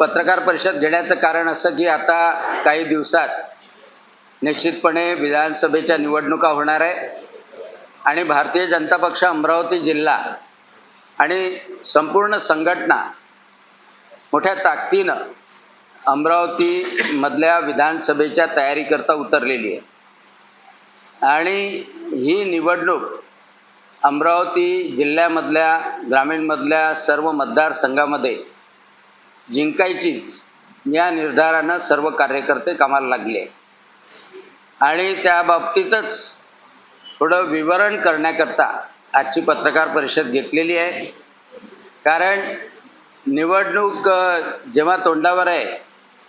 पत्रकार परिषद घेण्याचं कारण असं की आता काही दिवसात निश्चितपणे विधानसभेच्या निवडणुका होणार आहे. आणि भारतीय जनता पक्ष अमरावती जिल्हा आणि संपूर्ण संघटना मोठ्या ताकदीनं अमरावतीमधल्या विधानसभेच्या तयारीकरता उतरलेली आहे. आणि ही निवडणूक अमरावती जिल्ह्यामधल्या ग्रामीणमधल्या सर्व मतदारसंघामध्ये जिंकायचीच. या निर्धारानं सर्व कार्यकर्ते कामाला लागले. आणि त्या बाबतीतच थोडं विवरण करण्याकरता आजची पत्रकार परिषद घेतलेली आहे. कारण निवडणूक जेव्हा तोंडावर आहे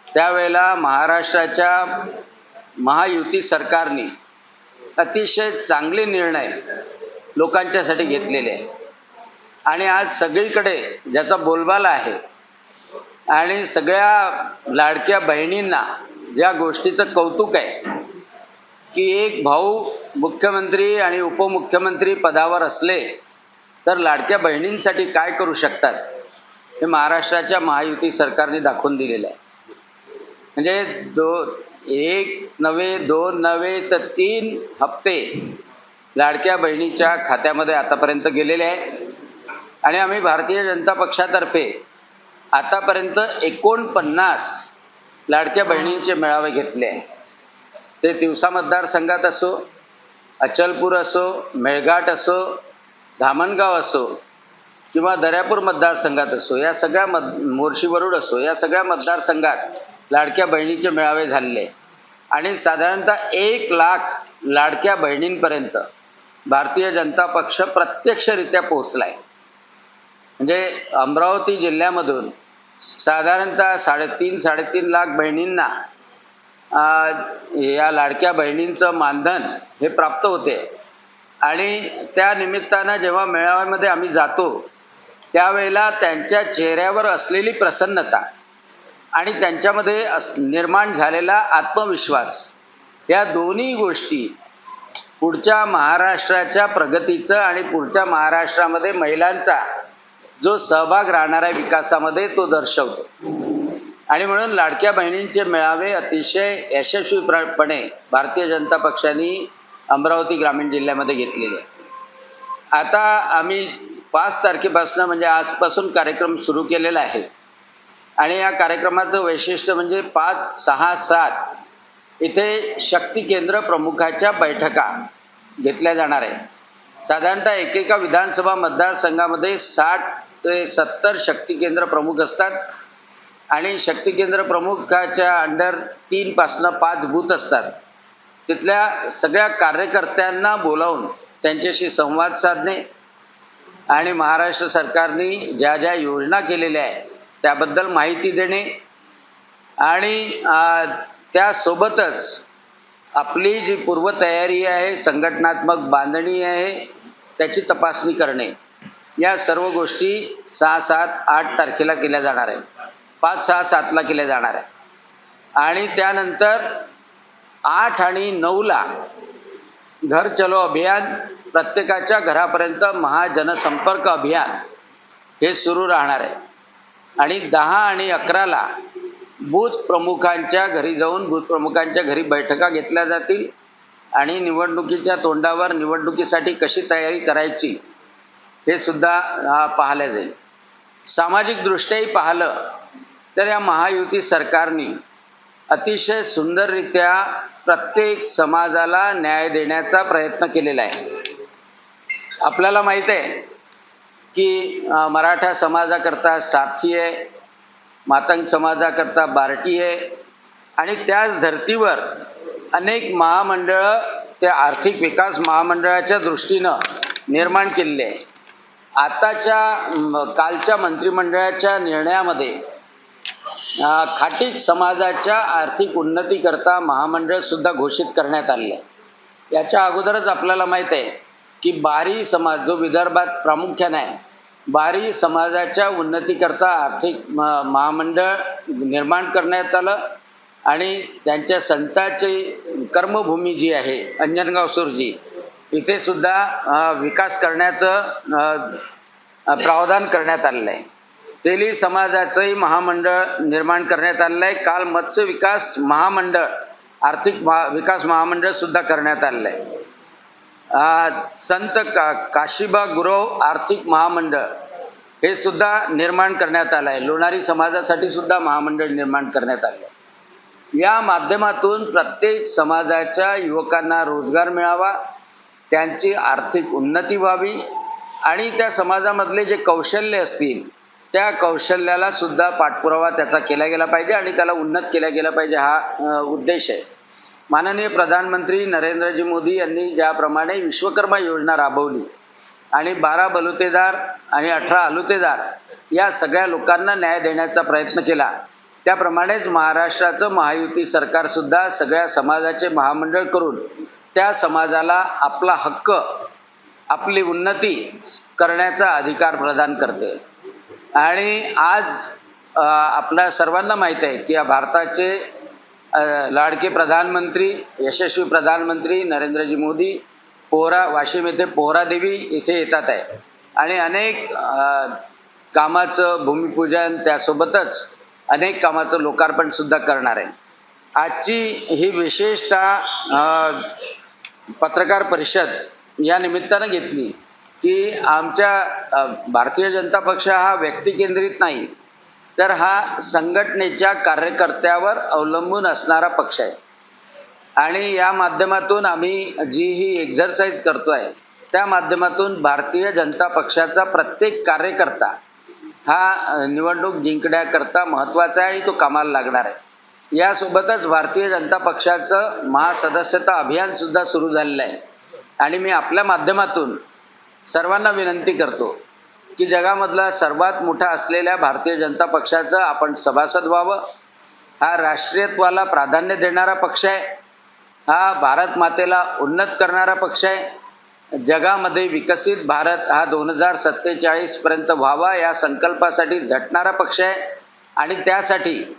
त्यावेळेला महाराष्ट्राच्या महायुती सरकारने अतिशय चांगले निर्णय लोकांच्यासाठी घेतलेले आहे आणि आज सगळीकडे ज्याचा बोलबाला आहे आणि सगळ्या लाडक्या बहिणींना ज्या गोष्टीचं कौतुक आहे की एक भाऊ मुख्यमंत्री आणि उपमुख्यमंत्री पदावर असले तर लाडक्या बहिणींसाठी काय करू शकतात हे महाराष्ट्राच्या महायुती सरकारने दाखवून दिलेलं आहे. म्हणजे दो एक नवे दोन नव्हे तर तीन हप्ते लाडक्या बहिणीच्या खात्यामध्ये आतापर्यंत गेलेले आहे. आणि आम्ही भारतीय जनता पक्षातर्फे आतापर्यंत एकोणपन्नास लाडक्या बहिणींचे मेळावे घेतले आहे ते दिवसा मतदारसंघात असो अचलपूर असो मेळघाट असो धामणगाव असो किंवा दर्यापूर मतदारसंघात असो या सगळ्या मत मोर्शी वरुड असो या सगळ्या मतदारसंघात लाडक्या बहिणीचे मेळावे झालेले आणि साधारणतः एक लाख लाडक्या बहिणींपर्यंत भारतीय जनता पक्ष प्रत्यक्षरित्या पोहोचला आहे म्हणजे अमरावती जिल्ह्यामधून साधारणतः साडेतीन साडेतीन लाख बहिणींना या लाडक्या बहिणींचं मानधन हे प्राप्त होते. आणि त्या निमित्तानं जेव्हा मेळाव्यामध्ये आम्ही जातो त्यावेळेला त्यांच्या चेहऱ्यावर असलेली प्रसन्नता आणि त्यांच्यामध्ये अस निर्माण झालेला आत्मविश्वास या दोन्ही गोष्टी पुढच्या महाराष्ट्राच्या प्रगतीचं आणि पुढच्या महाराष्ट्रामध्ये महिलांचा जो सहभाग राहणार आहे विकासामध्ये तो दर्शवतो. आणि म्हणून लाडक्या बहिणींचे मेळावे अतिशय यशस्वीपणे भारतीय जनता पक्षाने अमरावती ग्रामीण जिल्ह्यामध्ये घेतलेले आहे आता आम्ही पाच तारखेपासून म्हणजे आजपासून कार्यक्रम सुरू केलेला आहे. आणि या कार्यक्रमाचं वैशिष्ट्य म्हणजे पाच सहा सात इथे शक्ती केंद्र प्रमुखाच्या बैठका घेतल्या जाणार आहे साधारणतः एकेका विधानसभा मतदारसंघामध्ये साठ ते सत्तर शक्ती केंद्र प्रमुख असतात. आणि शक्ती केंद्र प्रमुखाच्या अंडर तीनपासनं पाच बूथ असतात. तिथल्या सगळ्या कार्यकर्त्यांना बोलावून त्यांच्याशी संवाद साधणे आणि महाराष्ट्र सरकारने ज्या ज्या योजना केलेल्या आहेत त्याबद्दल माहिती देणे आणि त्यासोबतच आपली जी पूर्वतयारी आहे संघटनात्मक बांधणी आहे त्याची तपासणी करणे. या सर्व गोष्टी सहा सात आठ तारखेला केल्या जाणार आहे पाच सहा सातला केल्या जाणार आहे आणि त्यानंतर आठ आणि नऊला घर चलो अभियान प्रत्येकाच्या घरापर्यंत महाजनसंपर्क अभियान हे सुरू राहणार आहे. आणि दहा आणि अकराला बूथ प्रमुखांच्या घरी जाऊन बूथ प्रमुखांच्या घरी बैठका घेतल्या जातील. आणि निवडणुकीच्या तोंडावर निवडणुकीसाठी कशी तयारी करायची हे सुद्धा पाहिलं जाईल. सामाजिकदृष्ट्याही पाहिलं तर या महायुती सरकारने अतिशय सुंदररित्या प्रत्येक समाजाला न्याय देण्याचा प्रयत्न केलेला आहे. आपल्याला माहीत आहे की मराठा समाजाकरता सारथी आहे मातंग समाजाकरता बार्टी आहे आणि त्याच धर्तीवर अनेक महामंडळं त्या आर्थिक विकास महामंडळाच्या दृष्टीनं निर्माण केलेले आहे. आताच्या कालच्या मंत्रिमंडळाच्या निर्णयामध्ये खाटीक समाजाच्या आर्थिक उन्नतीकरता महामंडळ सुद्धा घोषित करण्यात आले आहे. याच्या अगोदरच आपल्याला माहीत आहे की बारी समाज जो विदर्भात प्रामुख्याने आहे बारी समाजाच्या उन्नतीकरता आर्थिक म महामंडळ निर्माण करण्यात आलं आणि त्यांच्या संतांची कर्मभूमी जी आहे अंजनगाव सुरजी इथे सुद्धा विकास करण्याचं प्रावधान करण्यात आलेलं आहे. तेली समाजाचंही महामंडळ निर्माण करण्यात आलेलं आहे. काल मत्स्य विकास महामंडळ आर्थिक महा विकास महामंडळ सुद्धा करण्यात आलेलं आहे. संत का काशीबा गुरव आर्थिक महामंडळ हे सुद्धा निर्माण करण्यात आलं आहे. लोणारी समाजासाठी सुद्धा महामंडळ निर्माण करण्यात आलं आहे. या माध्यमातून प्रत्येक समाजाच्या युवकांना रोजगार मिळावा त्यांची आर्थिक उन्नती व्हावी आणि त्या समाजामधले जे कौशल्य असतील त्या कौशल्याला सुद्धा पाठपुरावा त्याचा केला गेला पाहिजे आणि त्याला उन्नत केला गेला पाहिजे हा उद्देश आहे. माननीय प्रधानमंत्री नरेंद्रजी मोदी यांनी ज्याप्रमाणे विश्वकर्मा योजना राबवली आणि बारा बलुतेदार आणि अठरा अलुतेदार या सगळ्या लोकांना न्याय देण्याचा प्रयत्न केला त्याप्रमाणेच महाराष्ट्राचं महायुती सरकारसुद्धा सगळ्या समाजाचे महामंडळ करून त्या समाजाला आपला हक्क आपली उन्नती करण्याचा अधिकार प्रदान करते. आणि आज आपल्या सर्वांना माहीत आहे की या भारताचे लाडके प्रधानमंत्री यशस्वी प्रधानमंत्री नरेंद्रजी मोदी पोहरा वाशिम येथे पोहरादेवी इथे येतात आहे. आणि अनेक कामाचं भूमिपूजन त्यासोबतच अनेक कामाचं लोकार्पण सुद्धा करणार आहे. आजची ही विशेषतः पत्रकार परिषद या निमित्तानं घेतली की आमच्या भारतीय जनता पक्ष हा व्यक्तिकेंद्रित नाही तर हा संघटनेच्या कार्यकर्त्यावर अवलंबून असणारा पक्ष आहे. आणि या माध्यमातून आम्ही जी ही एक्झरसाइज करतो आहे त्या माध्यमातून भारतीय जनता पक्षाचा प्रत्येक कार्यकर्ता हा निवडणूक जिंकण्याकरता महत्त्वाचा आहे आणि तो कामाला लागणार आहे. यासोबतच भारतीय जनता पक्षाचं महासदस्यता अभियानसुद्धा सुरू झालेलं आहे. आणि मी आपल्या माध्यमातून सर्वांना विनंती करतो की जगामधला सर्वात मोठा असलेल्या भारतीय जनता पक्षाचं आपण सभासद व्हावं. हा राष्ट्रीयत्वाला प्राधान्य देणारा पक्ष आहे. हा भारत मातेला उन्नत करणारा पक्ष आहे. जगामध्ये विकसित भारत हा दोन हजार सत्तेचाळीसपर्यंत व्हावा या संकल्पासाठी झटणारा पक्ष आहे. आणि त्यासाठी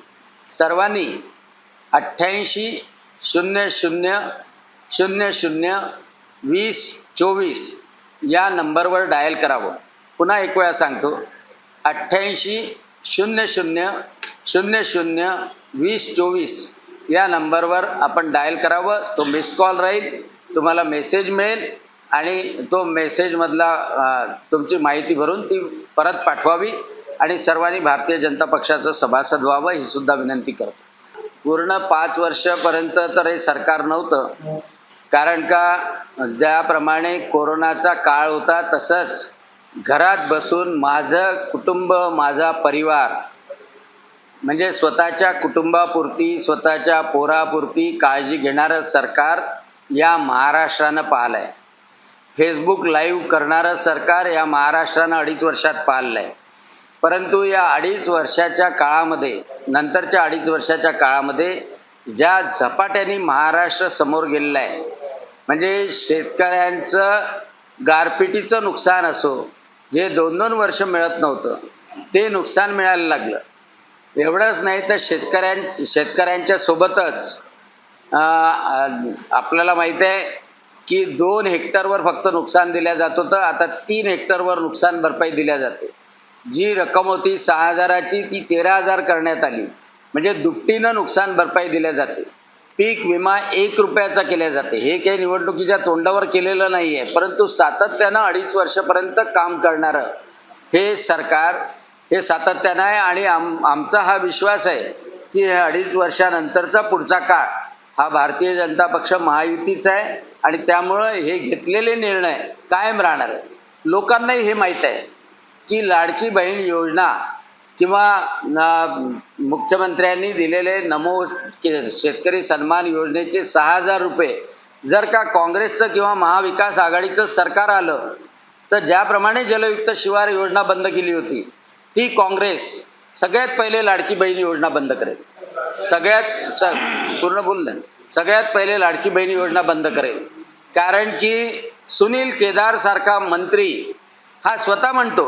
सर्वांनी अठ्ठ्याऐंशी शून्य शून्य शून्य शून्य वीस चोवीस या नंबरवर डायल करावं. पुन्हा एक वेळा सांगतो. अठ्ठ्याऐंशी शून्य शून्य शून्य शून्य वीस चोवीस या नंबरवर आपण डायल करावं. तो मिस कॉल राहील तुम्हाला मेसेज मिळेल आणि तो मेसेजमधला तुमची माहिती भरून ती परत पाठवावी. आणि सर्वांनी भारतीय जनता पक्षाचं सभासद व्हावं ही सुद्धा विनंती करतो. पूर्ण पाच वर्षापर्यंत तर हे सरकार नव्हतं. कारण का ज्याप्रमाणे कोरोनाचा काळ होता तसंच घरात बसून माझं कुटुंब माझा परिवार म्हणजे स्वतःच्या कुटुंबापुरती स्वतःच्या पोरापुरती काळजी घेणारं सरकार या महाराष्ट्रानं पाहिलं आहे फेसबुक लाईव्ह करणारं सरकार या महाराष्ट्रानं अडीच वर्षात पाहिलं आहे परंतु या अडीच वर्षाच्या काळामध्ये नंतरच्या अडीच वर्षाच्या काळामध्ये ज्या झपाट्याने महाराष्ट्र समोर गेलेला आहे म्हणजे शेतकऱ्यांचं गारपिटीचं नुकसान असो जे दोन दोन वर्ष मिळत नव्हतं ते नुकसान मिळायला लागलं. एवढंच नाही तर शेतकऱ्यां शेतकऱ्यांच्या सोबतच आपल्याला माहीत आहे की दोन हेक्टरवर फक्त नुकसान दिल्या जात होतं आता तीन हेक्टरवर नुकसान भरपाई दिल्या जाते. जी रक्कम होती सहा हजाराची ती तेरा हजार करण्यात आली. म्हणजे दुपटीनं नुकसान भरपाई दिल्या जाते. पीक विमा एक रुपयाचा केल्या जाते. हे काही निवडणुकीच्या तोंडावर केलेलं नाही आहे परंतु सातत्यानं अडीच वर्षापर्यंत काम करणारं हे सरकार हे सातत्यानं आहे आणि आम आमचा हा विश्वास आहे की हे अडीच वर्षानंतरचा पुढचा काळ हा भारतीय जनता पक्ष महायुतीचा आहे आणि त्यामुळं हे घेतलेले निर्णय कायम राहणार आहे लोकांनाही हे माहीत आहे. की लाडकी बहीण योजना किंवा मुख्यमंत्र्यांनी दिलेले नमो के- शेतकरी सन्मान योजनेचे सहा हजार रुपये जर का काँग्रेसचं किंवा महाविकास आघाडीचं सरकार आलं तर ज्याप्रमाणे जलयुक्त शिवार योजना बंद केली होती ती काँग्रेस सगळ्यात पहिले लाडकी बहीण योजना बंद करेल. सगळ्यात स पूर्ण बोललं. सगळ्यात पहिले लाडकी बहीण योजना बंद करेल. कारण की सुनील केदार सारखा मंत्री हा स्वतः म्हणतो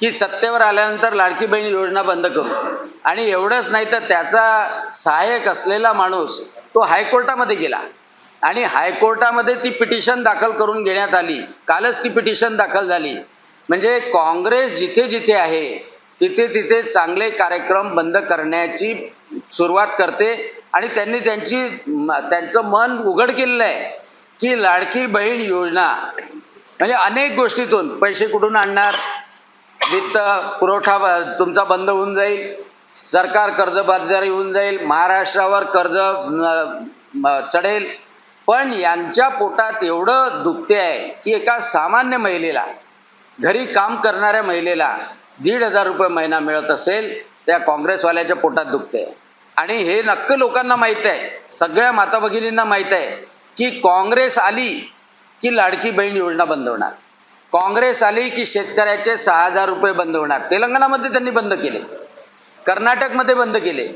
की सत्तेवर आल्यानंतर लाडकी बहीण योजना बंद करू. आणि एवढंच नाही तर त्याचा सहाय्यक असलेला माणूस तो हायकोर्टामध्ये गेला. आणि हायकोर्टामध्ये ती पिटिशन दाखल करून घेण्यात आली. कालच ती पिटिशन दाखल झाली. म्हणजे काँग्रेस जिथे जिथे आहे तिथे तिथे चांगले कार्यक्रम बंद करण्याची सुरुवात करते. आणि त्यांनी त्यांची म- त्यांचं मन उघड केलेलं आहे की लाडकी बहीण योजना म्हणजे अनेक गोष्टीतून पैसे कुठून आणणार? वित्त पुरवठा ब- तुमचा बंद होऊन जाईल. सरकार कर्जबाजारी होऊन जाईल. महाराष्ट्रावर कर्ज चढेल. पण यांच्या पोटात एवढं दुखते आहे की एका सामान्य महिलेला घरी काम करणाऱ्या महिलेला दीड हजार रुपये महिना मिळत असेल त्या काँग्रेसवाल्याच्या पोटात दुखते आणि हे नक्क लोकांना माहीत आहे सगळ्या माता भगिनींना माहीत आहे की काँग्रेस आली की लाडकी बहीण योजना बंद होणार. काँग्रेस आली की शेतकऱ्याचे सहा हजार रुपये बंद होणार. तेलंगणामध्ये त्यांनी बंद केले. कर्नाटकमध्ये बंद केले.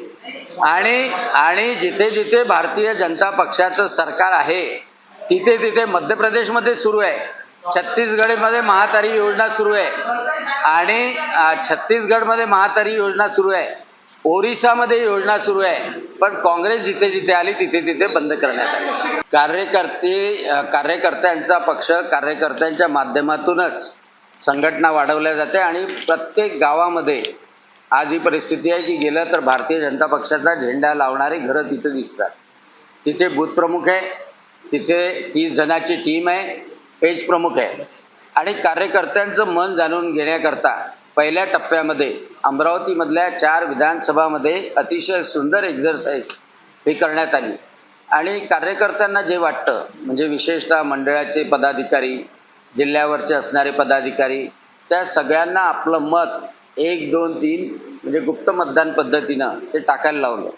आणि आणि जिथे जिथे भारतीय जनता पक्षाचं सरकार आहे तिथे तिथे मध्य प्रदेशमध्ये सुरू आहे. छत्तीसगडमध्ये महातारी योजना सुरू आहे. आणि छत्तीसगडमध्ये महातारी योजना सुरू आहे. ओरिसामध्ये योजना सुरू आहे पण काँग्रेस जिथे जिथे आली तिथे तिथे बंद करण्यात आली. कार्यकर्ते कार्यकर्त्यांचा पक्ष कार्यकर्त्यांच्या माध्यमातूनच संघटना वाढवल्या जाते आणि प्रत्येक गावामध्ये आज ही परिस्थिती आहे की गेलं तर भारतीय जनता पक्षाचा झेंडा लावणारी घरं तिथे दिसतात. तिथे बूथप्रमुख आहे तिथे तीस जणाची टीम आहे पेज प्रमुख आहे. आणि कार्यकर्त्यांचं मन जाणून घेण्याकरता पहिल्या टप्प्यामध्ये अमरावतीमधल्या चार विधानसभामध्ये अतिशय सुंदर एक्झरसाईज ही करण्यात आली. आणि कार्यकर्त्यांना जे वाटतं म्हणजे विशेषतः मंडळाचे पदाधिकारी जिल्ह्यावरचे असणारे पदाधिकारी त्या सगळ्यांना आपलं मत एक दोन तीन म्हणजे गुप्त मतदान पद्धतीनं ते टाकायला लावलं.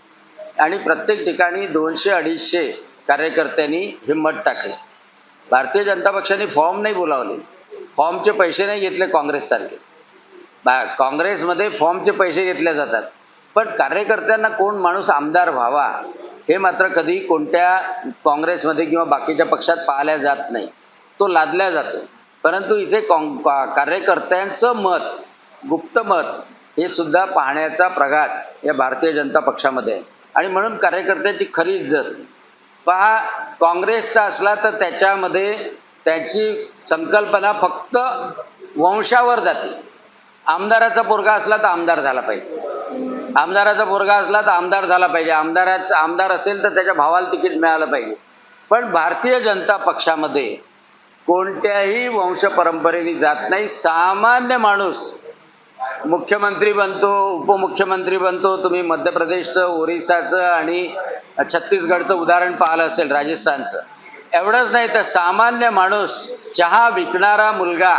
आणि प्रत्येक ठिकाणी दोनशे अडीचशे कार्यकर्त्यांनी हे मत टाकले. भारतीय जनता पक्षाने फॉर्म नाही बोलावले. फॉर्मचे पैसे नाही घेतले काँग्रेससारखे. बा काँग्रेसमध्ये फॉर्मचे पैसे घेतले जातात. पण कार्यकर्त्यांना कोण माणूस आमदार व्हावा हे मात्र कधी कोणत्या काँग्रेसमध्ये किंवा बाकीच्या पक्षात पाहिल्या जात नाही. तो लादल्या जातो. परंतु इथे काँ का- कार्यकर्त्यांचं मत गुप्त मत हे सुद्धा पाहण्याचा प्रघात या भारतीय जनता पक्षामध्ये आहे. आणि म्हणून कार्यकर्त्याची खरी इज्जत. पहा काँग्रेसचा असला तर त्याच्यामध्ये त्याची संकल्पना फक्त वंशावर जाते. आमदाराचा पोरगा असला तर आमदार झाला पाहिजे. आमदाराचा पोरगा असला तर आमदार झाला पाहिजे. आमदाराचा आमदार असेल तर त्याच्या भावाला तिकीट मिळालं पाहिजे. पण भारतीय जनता पक्षामध्ये कोणत्याही वंश परंपरेने जात नाही. सामान्य माणूस मुख्यमंत्री बनतो उपमुख्यमंत्री बनतो. तुम्ही मध्य प्रदेशचं ओरिसाचं आणि छत्तीसगडचं उदाहरण पाहिलं असेल राजस्थानचं. एवढंच नाही तर सामान्य माणूस चहा विकणारा मुलगा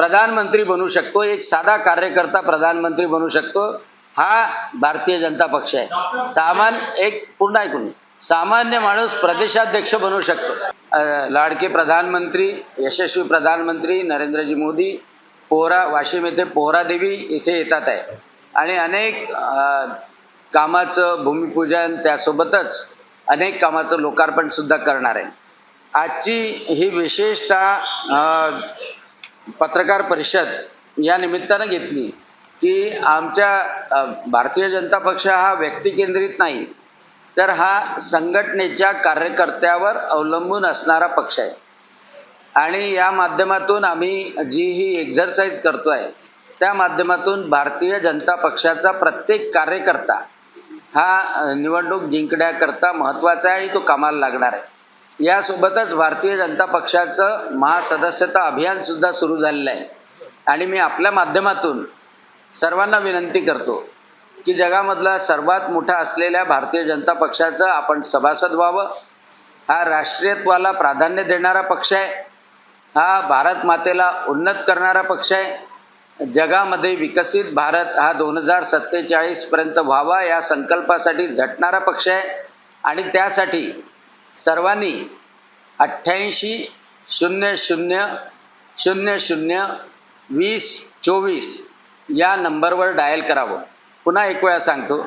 प्रधानमंत्री बनू शकतो एक साधा कार्यकर्ता प्रधानमंत्री बनू शकतो हा भारतीय जनता पक्ष आहे. सामान्य एक पूर्ण ऐकून सामान्य माणूस प्रदेशाध्यक्ष बनू शकतो. लाडके प्रधानमंत्री यशस्वी प्रधानमंत्री नरेंद्रजी मोदी पोहरा वाशिम येथे पोहरादेवी इथे येतात आहे. आणि अनेक कामाचं भूमिपूजन त्यासोबतच अनेक कामाचं लोकार्पण सुद्धा करणार आहे. आजची ही विशेषतः पत्रकार परिषद या निमित्तानं घेतली की आमच्या भारतीय जनता पक्ष हा व्यक्तिकेंद्रित नाही तर हा संघटनेच्या कार्यकर्त्यावर अवलंबून असणारा पक्ष आहे. आणि या माध्यमातून आम्ही जी ही एक्झरसाईज करतो आहे त्या माध्यमातून भारतीय जनता पक्षाचा प्रत्येक कार्यकर्ता हा निवडणूक जिंकण्याकरता महत्त्वाचा आहे आणि तो कामाला लागणार आहे. यासोबतच भारतीय जनता पक्षाचं महासदस्यता अभियानसुद्धा सुरू झालेलं आहे. आणि मी आपल्या माध्यमातून सर्वांना विनंती करतो की जगामधला सर्वात मोठा असलेल्या भारतीय जनता पक्षाचं आपण सभासद व्हावं. हा राष्ट्रीयत्वाला प्राधान्य देणारा पक्ष आहे. हा भारत मातेला उन्नत करणारा पक्ष आहे. जगामध्ये विकसित भारत हा दोन हजार सत्तेचाळीसपर्यंत व्हावा या संकल्पासाठी झटणारा पक्ष आहे. आणि त्यासाठी सर्वांनी अठ्ठ्याऐंशी शून्य शून्य शून्य शून्य वीस चोवीस या नंबरवर डायल करावं. पुन्हा एक वेळा सांगतो.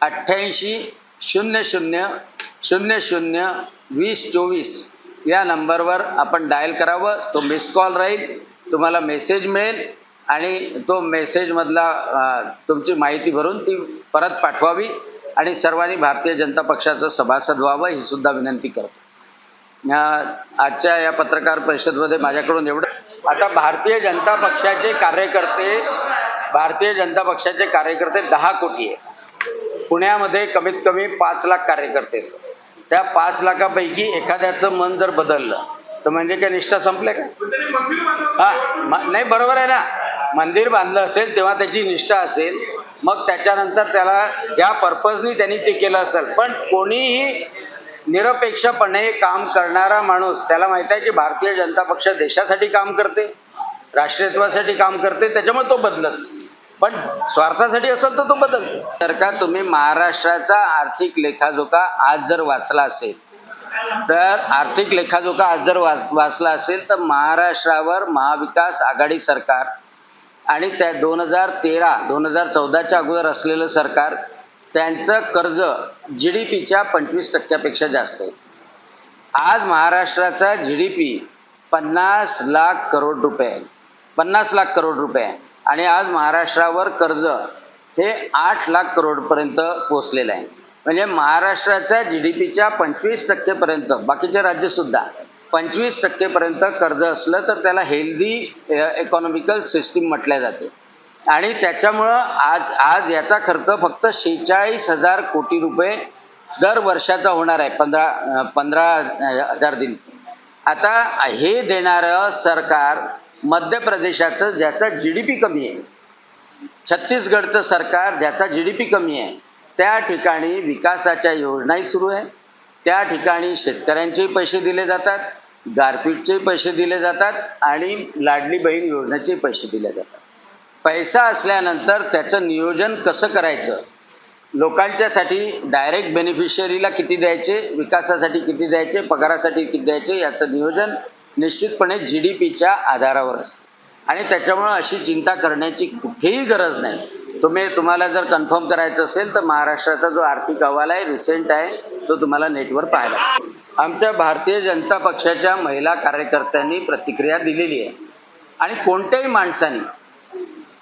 अठ्ठ्याऐंशी शून्य शून्य शून्य शून्य वीस चोवीस या नंबरवर आपण डायल करावं. तो मिस कॉल राहील तुम्हाला मेसेज मिळेल आणि तो मेसेजमधला तुमची माहिती भरून ती परत पाठवावी. आणि सर्वांनी भारतीय जनता पक्षाचं सभासद व्हावं ही सुद्धा विनंती करतो. आजच्या या पत्रकार परिषदमध्ये माझ्याकडून एवढं आता भारतीय जनता पक्षाचे कार्यकर्ते भारतीय जनता पक्षाचे कार्यकर्ते दहा कोटी आहे पुण्यामध्ये कमीत कमी पाच लाख कार्यकर्ते त्या पाच लाखापैकी एखाद्याचं मन जर बदललं तर म्हणजे काय निष्ठा संपले का? हा नाही बरोबर आहे ना. मंदिर बांधलं असेल तेव्हा त्याची निष्ठा असेल. मग त्याच्यानंतर त्याला ज्या पर्पजनी त्यांनी ते केलं असेल पण कोणीही निरपेक्षपणे काम करणारा माणूस त्याला माहीत आहे की भारतीय जनता पक्ष देशासाठी काम करते राष्ट्रीयत्वासाठी काम करते त्याच्यामुळे तो बदलत पण स्वार्थासाठी असेल तर तो बदलतो. तर का तुम्ही महाराष्ट्राचा आर्थिक लेखाजोखा आज जर वाचला असेल तर आर्थिक लेखाजोखा आज जर वाच वाचला असेल तर महाराष्ट्रावर महाविकास आघाडी सरकार आणि त्या दोन हजार तेरा दोन हजार चौदाच्या अगोदर असलेलं सरकार त्यांचं कर्ज जी डी पीच्या पंचवीस टक्क्यापेक्षा जास्त आहे. आज महाराष्ट्राचा जी डी पी पन्नास लाख करोड रुपये आहे. पन्नास लाख करोड रुपये आहे. आणि आज महाराष्ट्रावर कर्ज हे आठ लाख करोडपर्यंत पोचलेलं आहे. म्हणजे महाराष्ट्राच्या जी डी पीच्या पंचवीस टक्केपर्यंत बाकीचे राज्यसुद्धा पंचवीस टक्केपर्यंत कर्ज असलं तर त्याला हेल्दी इकॉनॉमिकल सिस्टीम म्हटल्या जाते. आणि त्याच्यामुळं आज आज याचा खर्च फक्त शेहेचाळीस हजार कोटी रुपये दर वर्षाचा होणार आहे पंधरा पंधरा हजार दिन. आता हे देणारं सरकार मध्य प्रदेशाचं ज्याचा जी डी पी कमी आहे छत्तीसगडचं सरकार ज्याचा जी डी पी कमी आहे त्या ठिकाणी विकासाच्या योजनाही सुरू आहे. त्या ठिकाणी शेतकऱ्यांचेही पैसे दिले जातात गारपीटचे पैसे दिले जातात आणि लाडली बहीण योजनेचे पैसे दिले जातात. पैसा असल्यानंतर त्याचं नियोजन कसं करायचं? लोकांच्यासाठी डायरेक्ट बेनिफिशियरीला किती द्यायचे विकासासाठी किती द्यायचे पगारासाठी किती द्यायचे याचं नियोजन निश्चितपणे जी डी पीच्या आधारावर असतं. आणि त्याच्यामुळं अशी चिंता करण्याची कुठेही गरज नाही. तुम्ही तुम्हाला जर कन्फर्म करायचं असेल तर महाराष्ट्राचा जो आर्थिक अहवाल आहे रिसेंट आहे तो तुम्हाला नेटवर पाहायला आमच्या भारतीय जनता पक्षाच्या महिला कार्यकर्त्यांनी प्रतिक्रिया दिलेली आहे. आणि कोणत्याही माणसाने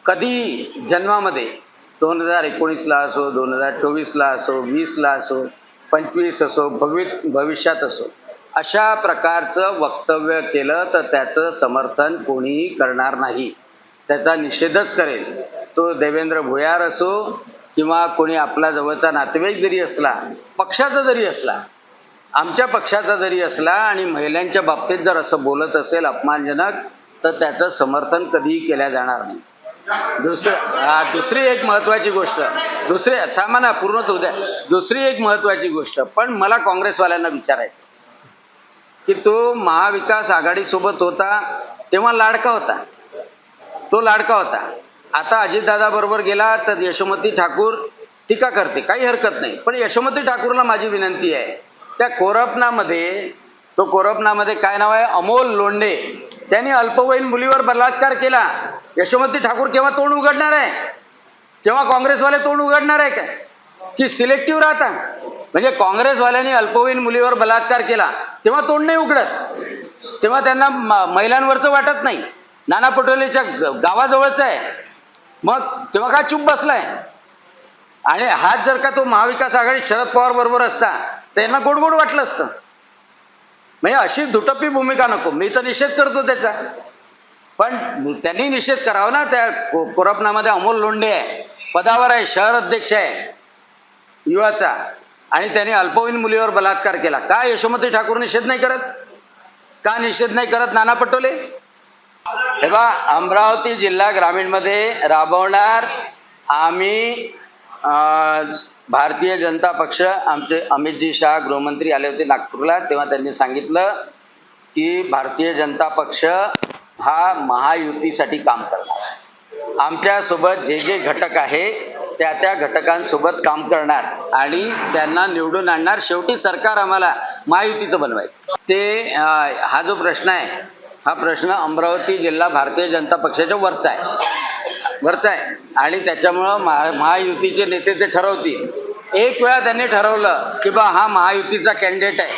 कधी जन्मामध्ये दोन हजार एकोणीसला असो दोन हजार चोवीसला असो वीसला असो पंचवीस असो भवि भविष्यात असो अशा प्रकारचं वक्तव्य केलं तर त्याचं समर्थन कोणीही करणार नाही. त्याचा निषेधच करेल. तो देवेंद्र भुयार असो किंवा कोणी आपला जवळचा नातेवाईक जरी असला पक्षाचा जरी असला आमच्या पक्षाचा जरी असला आणि महिलांच्या बाबतीत जर असं बोलत असेल अपमानजनक तर त्याचं समर्थन कधीही केल्या जाणार नाही. दुसरं हा दुसरी एक महत्वाची गोष्ट दुसरी थांबा ना पूर्ण होऊ द्या. दुसरी एक महत्वाची गोष्ट पण मला काँग्रेसवाल्यांना विचारायचं की तो महाविकास आघाडीसोबत होता तेव्हा लाडका होता. तो लाडका होता. आता अजितदादा बरोबर गेला तर यशोमती ठाकूर टीका करते काही हरकत नाही. पण यशोमती ठाकूरला माझी विनंती आहे त्या कोरपनामध्ये तो कोरपनामध्ये काय नाव आहे? अमोल लोंढे. त्यांनी अल्पवयीन मुलीवर बलात्कार केला. यशोमती ठाकूर केव्हा तोंड उघडणार आहे? तेव्हा काँग्रेसवाले तोंड उघडणार आहे? काय की सिलेक्टिव्ह राहता? म्हणजे काँग्रेसवाल्यांनी अल्पवयीन मुलीवर बलात्कार केला तेव्हा तोंड नाही उघडत. तेव्हा त्यांना म- महिलांवरचं वाटत नाही. नाना पटोलेच्या गावाजवळचं आहे. मग तेव्हा काय चूप बसलाय? आणि हाच जर का तो महाविकास आघाडी शरद पवार बरोबर असता त्यांना गोड गोड वाटलं असतं. म्हणजे अशी दुटप्पी भूमिका नको. मी तर निषेध करतो त्याचा. पण त्यांनी निषेध करावा ना. त्या को- कोरपनामध्ये अमोल लोंढे आहे. पदावर आहे. शहर अध्यक्ष आहे. युवाचा. आणि त्यांनी अल्पवयीन मुलीवर बलात्कार केला. का यशोमती ठाकूर निषेध नाही करत? का निषेध नाही करत नाना पटोले? हे बा अमरावती जिल्हा ग्रामीणमध्ये राबवणार आम्ही भारतीय जनता पक्ष. आमचे अमितजी शहा गृहमंत्री आले होते नागपूरला तेव्हा त्यांनी सांगितलं की भारतीय जनता पक्ष हा महायुतीसाठी काम करणार आमच्यासोबत जे जे घटक आहे त्या त्या घटकांसोबत काम करणार आणि त्यांना निवडून आणणार. शेवटी सरकार आम्हाला महायुतीचं बनवायचं. ते हा जो प्रश्न आहे हा प्रश्न अमरावती जिल्हा भारतीय जनता पक्षाच्या वरचा आहे. वरचा आहे. आणि त्याच्यामुळं महा महायुतीचे नेते ते ठरवतील. एक वेळा त्यांनी ठरवलं की बा हा महायुतीचा कॅन्डिडेट आहे.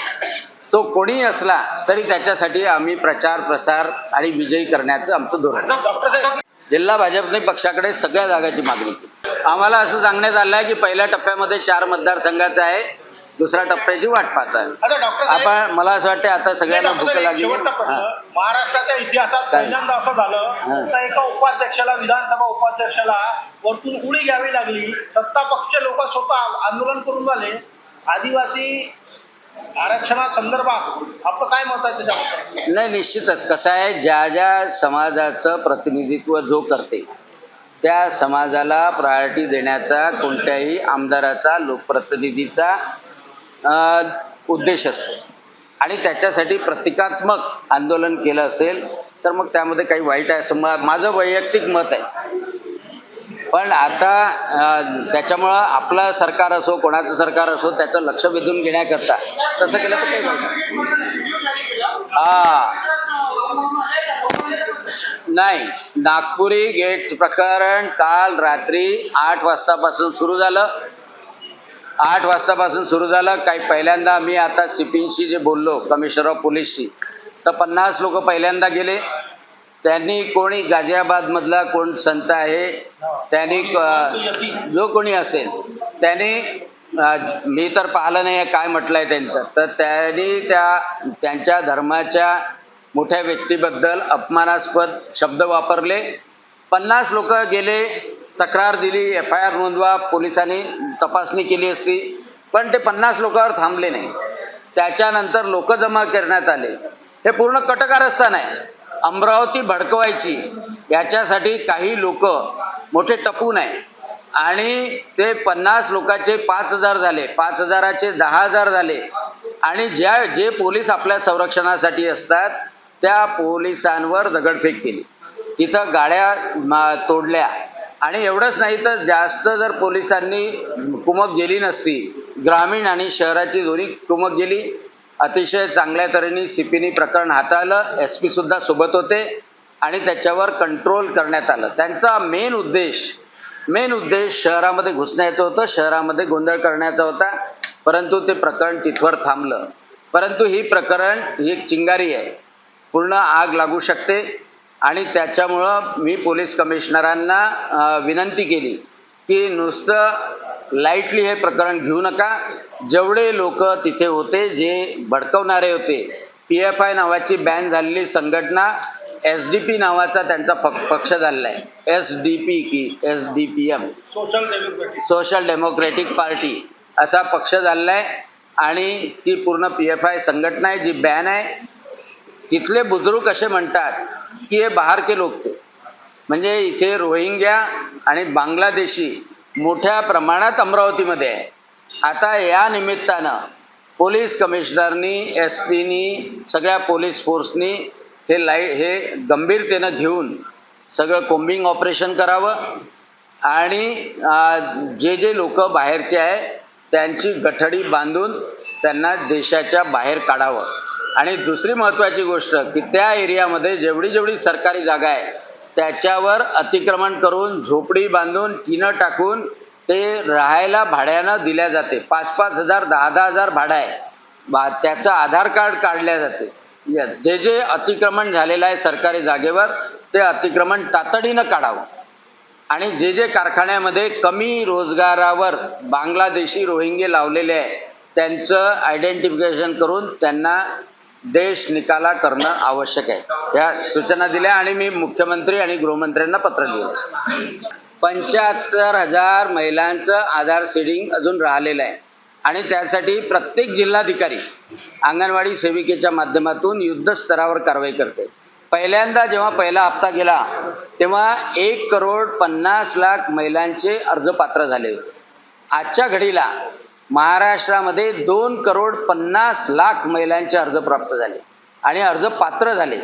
तो कोणीही असला तरी त्याच्यासाठी आम्ही प्रचार प्रसार आणि विजयी करण्याचं आमचं धोरण जिल्हा भाजपने पक्षाकडे सगळ्या जागाची मागणी केली. आम्हाला असं सांगण्यात आलं आहे की पहिल्या टप्प्यामध्ये चार मतदारसंघाचं आहे. दुसऱ्या टप्प्याची वाट पाहत आहे. आपण मला असं वाटतं आता सगळ्यांना भूक लागली. महाराष्ट्राच्या इतिहासात? पहिल्यांदा असं झालं एका उपाध्यक्षाला विधानसभा उपाध्यक्षाला वरतून उडी घ्यावी लागली. सत्ता पक्ष लोक स्वतः आंदोलन करून झाले आदिवासी आरक्षणासंदर्भात आपलं काय मत आहे त्याच्याबद्दल? नाही निश्चितच. कसं आहे ज्या ज्या समाजाचं प्रतिनिधित्व जो करते त्या समाजाला प्रायोरिटी देण्याचा कोणत्याही आमदाराचा लोकप्रतिनिधीचा उद्देश असतो. आणि त्याच्यासाठी प्रतिकात्मक आंदोलन केलं असेल तर मग त्यामध्ये काही वाईट आहे असं माझं वैयक्तिक मत आहे. पण आता त्याच्यामुळं आपलं सरकार असो कोणाचं सरकार असो त्याचं लक्ष वेधून घेण्याकरता तसं केलं तर काही वाईट हा. नाही. नागपुरी गेट प्रकरण काल रात्री आठ वाजतापासून सुरू झालं. आठ वाजतापासून सुरू झालं. काही पहिल्यांदा मी आता सिपिंगशी जे बोललो कमिशनर ऑफ पोलीसशी तर पन्नास लोक पहिल्यांदा गेले. त्यांनी कोणी गाझियाबादमधला कोण संत आहे त्यांनी जो कोणी असेल त्यांनी मी तर पाहिलं नाही काय म्हटलंय त्यांचं. तर त्यांनी त्या त्यांच्या धर्माच्या मोठ्या व्यक्तीबद्दल अपमानास्पद शब्द वापरले. पन्नास लोक गेले. तक्रार दिली एफ आय आर नोंदवा पोलिसांनी तपासणी केली असती पण ते पन्नास लोकांवर थांबले नाही. त्याच्यानंतर लोक जमा करण्यात आले. हे पूर्ण कटकारस्थान आहे. अमरावती भडकवायची याच्यासाठी काही लोक मोठे टपून आहे. आणि ते पन्नास लोकांचे पाच हजार झाले पाच हजाराचे दहा हजार झाले. आणि ज्या जे पोलीस आपल्या संरक्षणासाठी असतात त्या पोलिसांवर दगडफेक केली. तिथं गाड्या मा- तोडल्या. आणि एवढंच नाही तर जास्त जर पोलिसांनी कुमक गेली नसती ग्रामीण आणि शहराची दोन्ही कुमक गेली अतिशय चांगल्या तऱ्हेने सीपीनी प्रकरण हाताळलं एस पी सुद्धा सोबत होते आणि त्याच्यावर कंट्रोल करण्यात आलं. त्यांचा मेन उद्देश मेन उद्देश शहरामध्ये घुसण्याचं होतं शहरामध्ये गोंधळ करण्याचा होता परंतु ते प्रकरण तिथवर थांबलं. परंतु ही प्रकरण ही एक चिंगारी आहे. पूर्ण आग लागू शकते. आणि त्याच्यामुळं मी पोलीस कमिशनरांना विनंती केली की नुसतं लाईटली हे प्रकरण घेऊ नका. जेवढे लोक तिथे होते जे भडकवणारे होते पी एफ आय नावाची बॅन झालेली संघटना एस डी पी नावाचा त्यांचा पक- पक्ष झालेला आहे. एस डी पी की S D P M social democratic social democratic party असा पक्ष झालेला आहे. आणि ती पूर्ण पी एफ आय संघटना आहे जी बॅन आहे. तिथले बुजुर्ग असे म्हणतात की हे बाहेर के लोक ते. म्हणजे इथे रोहिंग्या आणि बांगलादेशी मोठ्या प्रमाणात अमरावतीमध्ये आहे. आता या निमित्तानं पोलीस कमिशनरनी एस पीनी सगळ्या पोलीस फोर्सनी हे लाई हे गंभीरतेनं घेऊन सगळं कोम्बिंग ऑपरेशन करावं आणि जे जे लोक बाहेरचे आहे त्यांची गठडी बांधून त्यांना देशाच्या बाहेर काढावं. आणि दुसरी महत्त्वाची गोष्ट की त्या एरियामध्ये जेवढी जेवढी सरकारी जागा आहे त्याच्यावर अतिक्रमण करून झोपडी बांधून टिनं टाकून ते राहायला भाड्यानं दिल्या जाते. पाच पाच हजार दहा दहा हजार भाडं आहे. बा त्याचं आधार कार्ड काढल्या जाते. जे जे अतिक्रमण झालेलं आहे सरकारी जागेवर ते अतिक्रमण तातडीनं काढावं. आणि जे जे कारखान्यामध्ये कमी रोजगारावर बांगलादेशी रोहिंगे लावलेले आहे त्यांचं आयडेंटिफिकेशन करून त्यांना देश निकाला करणं आवश्यक आहे. या सूचना दिल्या आणि मी मुख्यमंत्री आणि गृहमंत्र्यांना पत्र लिहिलं. पंच्याहत्तर हजार महिलांचं आधार सीडिंग अजून राहिलेलं आहे. आणि त्यासाठी प्रत्येक जिल्हाधिकारी अंगणवाडी सेविकेच्या माध्यमातून युद्धस्तरावर कारवाई करते. पहिल्यांदा जेव्हा पहिला हप्ता गेला तेव्हा एक करोड पन्नास लाख महिलांचे अर्ज पात्र झाले होते. आजच्या घडीला महाराष्ट्रामध्ये दोन करोड पन्नास लाख महिलांचे अर्ज प्राप्त झाले आणि अर्ज पात्र झाले.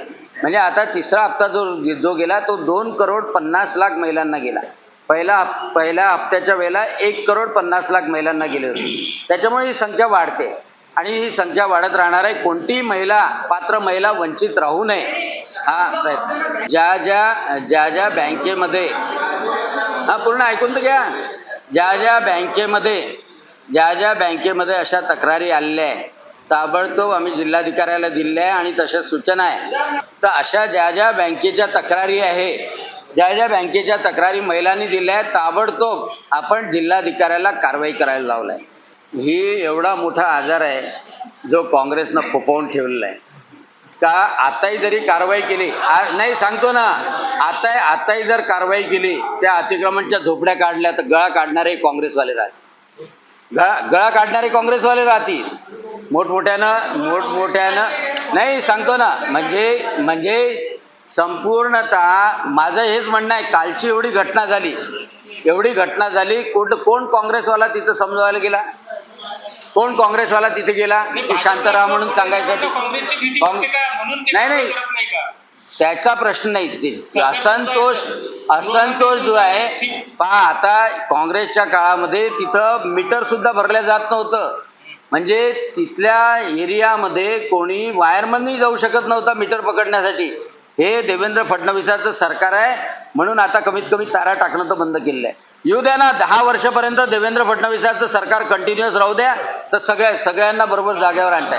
म्हणजे आता तिसरा हप्ता जो जो गेला तो दोन करोड पन्नास लाख महिलांना गेला. पहिला पहिल्या हप्त्याच्या वेळेला एक करोड पन्नास लाख महिलांना गेले होते. त्याच्यामुळे ही संख्या वाढते. आणि ही संख्या वाढत राहणार आहे कोणतीही महिला पात्र महिला वंचित राहू नये हा प्रयत्न. ज्या ज्या ज्या ज्या बँकेमध्ये हा पूर्ण ऐकून तर घ्या. ज्या ज्या बँकेमध्ये ज्या ज्या बँकेमध्ये अशा तक्रारी आलेल्या आहे ताबडतोब आम्ही जिल्हाधिकाऱ्याला दिलेल्या आहे आणि तशा सूचना आहे. तर अशा ज्या ज्या बँकेच्या तक्रारी आहे ज्या ज्या बँकेच्या तक्रारी महिलांनी दिल्या आहेत ताबडतोब आपण जिल्हाधिकाऱ्याला कारवाई करायला लावलं आहे ही एवढा मोठा आजार आहे जो काँग्रेसनं फोपवून ठेवलेला आहे. का आताही जरी कारवाई केली नाही सांगतो ना आता आताही जर कारवाई केली त्या अतिक्रमणच्या झोपड्या काढल्या तर गळा काढणारे काँग्रेसवाले राहतील. गळा गळा काढणारे काँग्रेसवाले राहतील. मोठमोठ्यानं मोठमोठ्यानं. नाही सांगतो ना म्हणजे म्हणजे संपूर्णतः माझं हेच म्हणणं आहे कालची एवढी घटना झाली. एवढी घटना झाली कोण कोण काँग्रेसवाला तिथं समजवायला गेला? कोण काँग्रेसवाला तिथे गेला? की शांत राहा म्हणून सांगायसाठी. नाही, नाही. त्याचा प्रश्न नाही. ते असंतोष असंतोष जो आहे पहा आता काँग्रेसच्या काळामध्ये तिथं मीटर सुद्धा भरल्या जात नव्हतं. म्हणजे तिथल्या एरियामध्ये कोणी वायरमनही जाऊ शकत नव्हता मीटर पकडण्यासाठी. हे देवेंद्र फडणवीसाचं सरकार आहे म्हणून आता कमीत कमी तारा टाकणं तर बंद केलेलं आहे. येऊ द्या ना दहा वर्षापर्यंत देवेंद्र फडणवीसाचं सरकार कंटिन्युअस राहू द्या तर सगळ्या सगळ्यांना बरोबर जागेवर आणता येईल.